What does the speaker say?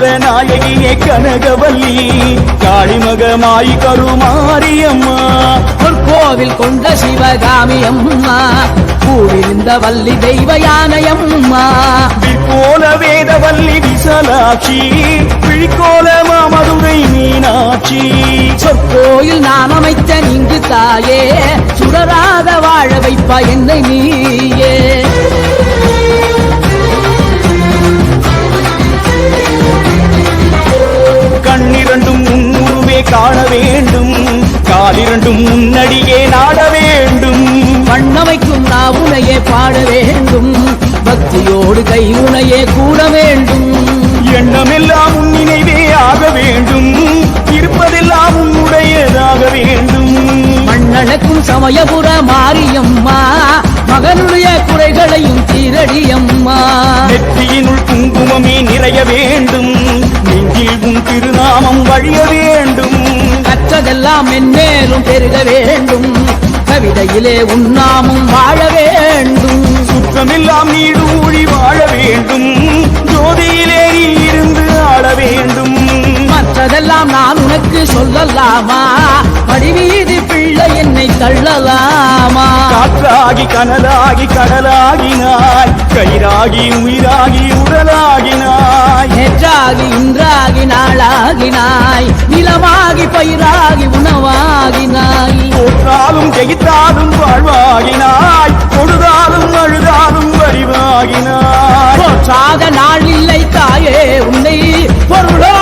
மதுர நாயகியே கனகவல்லி காளிமகமாய் கருமாரியம்மா. பொற்கோவில் கொண்ட சிவகாமி அம்மா கூடிருந்த வள்ளி தெய்வ யானையம்மா விற்கோல வேதவல்லி விசலாட்சி விழிக்கோல மாமதுரை மீனாட்சி. சொற்கோயில் நான் அமைத்த இங்கு தாயே சுடராத வாழ வைப்பா என்னை நீயே காண வேண்டும். காலிரண்டும் முன்னடியே நாட வேண்டும். பண்ணமைக்கும் நான் உனையே பாட வேண்டும். பக்தியோடு கை உனையே கூட வேண்டும். எண்ணமெல்லாம் உன் நினைவே ஆக வேண்டும். இருப்பதெல்லாம் உன்னுடையதாக வேண்டும். மண்ணளக்கும் சமயபுர மாரியம்மா மகனுடைய குறைகளையும் தீரடியம்மா நெற்றியினுள் குங்குமமே நிறைய வேண்டும். நெஞ்சில் உன் திருநாமம் வழிய வேண்டும் கற்றதெல்லாம் மென்மேலும் பெருக வேண்டும். கவிதையிலே உன்னாமும் வாழ வேண்டும். சுற்றமெல்லாம் நீடூழி வாழ வேண்டும். ஜோதியிலே நீ இருந்து ஆட வேண்டும். மற்றதெல்லாம் நான் உனக்கு சொல்லலாமா? மடிவீதி பிள்ளை என்னை தள்ளலாமா? காற்றாகி கனலாகி கடலாகினாய். கயிறாகி உயிராகி உடலாகினாய். நேற்றாகி இன்றாகி நாளாகினாய். பயிராகி உணவாகினாய். போற்றாலும் ஜெயித்தாலும் வாழ்வாகினாய். கொடுதாலும் அழுதாலும் வடிவாகினாய் போற்றாத நாள் இல்லை தாயே உன்னை. பொருளோ